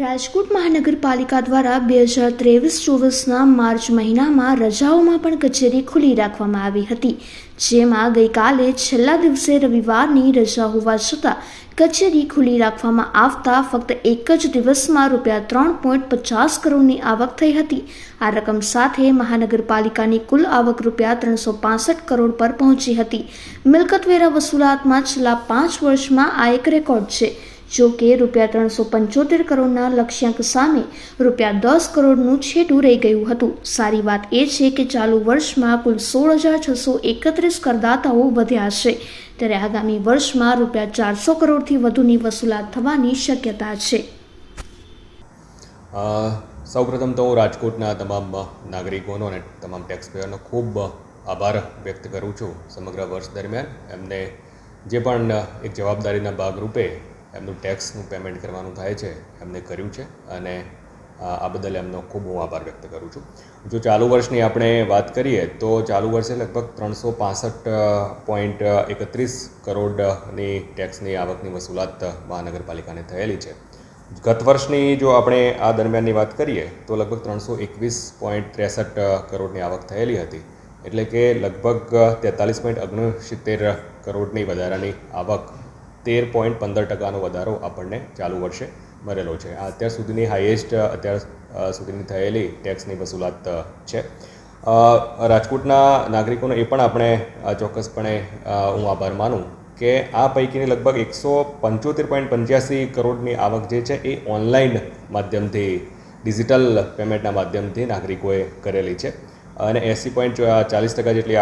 રાજકોટ મહાનગરપાલિકા દ્વારા બે હજાર ત્રેવીસ ચોવીસના માર્ચ મહિનામાં રજાઓમાં પણ કચેરી ખુલ્લી રાખવામાં આવી હતી, જેમાં ગઈકાલે છેલ્લા દિવસે રવિવારની રજા હોવા છતાં કચેરી ખુલ્લી રાખવામાં આવતા ફક્ત એક જ દિવસમાં રૂપિયા ત્રણ પોઈન્ટ પચાસ કરોડની આવક થઈ હતી. આ રકમ સાથે મહાનગરપાલિકાની કુલ આવક રૂપિયા ત્રણસો પાસઠ કરોડ પર પહોંચી હતી. મિલકતવેરા વસૂલાતમાં છેલ્લા પાંચ વર્ષમાં આ એક રેકોર્ડ છે. જો કે રૂપિયા ત્રણસો પંચોતેર કરોડના લક્ષ્યાંક સામે રૂપિયા દસ કરોડનું છેટું રહી ગયું હતું. સારી વાત એ છે કે ચાલુ વર્ષમાં કુલ સોળ હજાર છસો એકત્રીસ કરદાતાઓ વધ્યા છે. ત્યારે આગામી વર્ષમાં રૂપિયા ચારસો કરોડથી વધુની વસૂલાત થવાની શક્યતા છે. સૌપ્રથમ તો હું રાજકોટના તમામ નાગરિકોનો અને તમામ ટેક્સપેયરનો ખૂબ આભાર વ્યક્ત કરું છું સમગ્ર વર્ષ દરમિયાન. એમને જે પણ એક જવાબદારીના ભાગરૂપે એમનું ટેક્સનું પેમેન્ટ કરવાનું થાય છે, એમને કર્યું છે અને આ બદલ એમનો ખૂબ હું આભાર વ્યક્ત કરું છું. જો ચાલુ વર્ષની આપણે વાત કરીએ તો ચાલુ વર્ષે લગભગ ત્રણસો પાસઠ પોઈન્ટ એકત્રીસ કરોડની ટેક્સની આવકની વસૂલાત મહાનગરપાલિકાને થયેલી છે. ગત વર્ષની જો આપણે આ દરમિયાનની વાત કરીએ તો લગભગ ત્રણસો એકવીસ પોઈન્ટ ત્રેસઠ કરોડની આવક થયેલી હતી. એટલે કે લગભગ તેતાલીસ પોઈન્ટ ઓગણસિત્તેર કરોડની વધારાની આવક તેર પોઈન્ટ પંદર ટકાનો વધારો આપણને ચાલુ વર્ષે મળેલો છે. આ અત્યાર સુધીની હાઈએસ્ટ અત્યાર સુધીની થયેલી ટેક્સની વસૂલાત છે. રાજકોટના નાગરિકોનો એ પણ આપણે ચોક્કસપણે હું આભાર માનું કે આ પૈકીની લગભગ એકસો પંચોતેર પોઈન્ટ પંચ્યાસી કરોડની આવક જે છે એ ઓનલાઈન માધ્યમથી ડિજિટલ પેમેન્ટના માધ્યમથી નાગરિકોએ કરેલી છે. અને એંસી પોઈન્ટ ચાલીસ ટકા જેટલી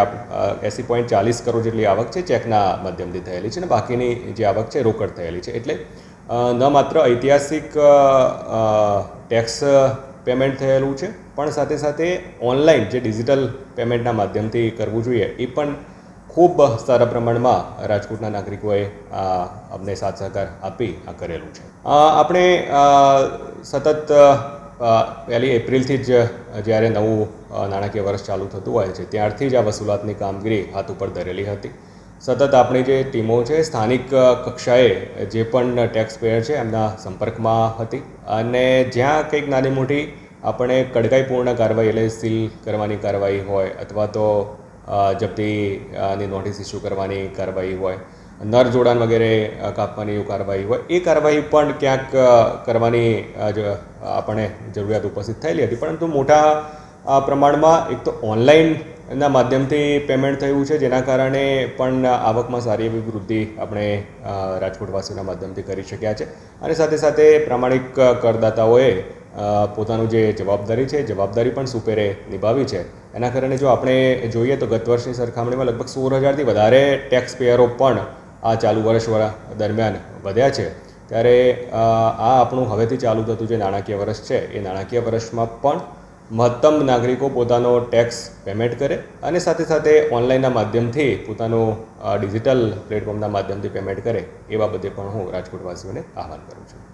એંસી પોઈન્ટ ચાલીસ કરોડ જેટલી આવક છે ચેકના માધ્યમથી થયેલી છે અને બાકીની જે આવક છે રોકડ થયેલી છે. એટલે ન માત્ર ઐતિહાસિક ટેક્સ પેમેન્ટ થયેલું છે, પણ સાથે સાથે ઓનલાઈન જે ડિજિટલ પેમેન્ટના માધ્યમથી કરવું જોઈએ એ પણ ખૂબ સારા પ્રમાણમાં રાજકોટના નાગરિકોએ અમને સાથ સહકાર આપી આ કરેલું છે. આપણે સતત પહેલી એપ્રિલથી જ જ્યારે નવું નાણાકીય વર્ષ ચાલુ થતું હોય છે, ત્યારથી જ આ વસૂલાતની કામગીરી હાથ ઉપર ધરેલી હતી. સતત આપણી જે ટીમો છે, સ્થાનિક કક્ષાએ જે પણ ટેક્સ પેયર છે, એમના સંપર્કમાં હતી અને જ્યાં કંઈક નાની મોટી આપણે કડકાઈપૂર્ણ કાર્યવાહી, એટલે સીલ કરવાની કાર્યવાહી હોય અથવા તો જપ્તીની નોટિસ ઇસ્યુ કરવાની કાર્યવાહી હોય નર જોડાણ વગેરે કાપવાની એવું કાર્યવાહી હોય, એ કાર્યવાહી પણ ક્યાંક કરવાની આપણે જરૂરિયાત ઉપસ્થિત થયેલી હતી. પરંતુ મોટા પ્રમાણમાં એક તો ઓનલાઈનના માધ્યમથી પેમેન્ટ થયું છે, જેના કારણે પણ આવકમાં સારી એવી વૃદ્ધિ આપણે રાજકોટવાસીઓના માધ્યમથી કરી શક્યા છે. અને સાથે સાથે પ્રામાણિક કરદાતાઓએ પોતાનું જે જવાબદારી છે, જવાબદારી પણ સુપેરે નિભાવી છે. એના કારણે જો આપણે જોઈએ તો ગત વર્ષની સરખામણીમાં લગભગ સોળ હજારથી વધારે ટેક્સ પેયરો પણ આ ચાલુ વર્ષ દરમિયાન વધ્યા છે, ત્યારે આ આપણું હવેથી ચાલુ થતું જે નાણાકીય વર્ષ છે, એ નાણાકીય વર્ષમાં પણ મહત્તમ નાગરિકો પોતાનો ટેક્સ પેમેન્ટ કરે અને સાથે સાથે ઓનલાઈનના માધ્યમથી પોતાનું ડિજિટલ પ્લેટફોર્મના માધ્યમથી પેમેન્ટ કરે, એ બાબતે પણ હું રાજકોટવાસીઓને આહવાન કરું છું.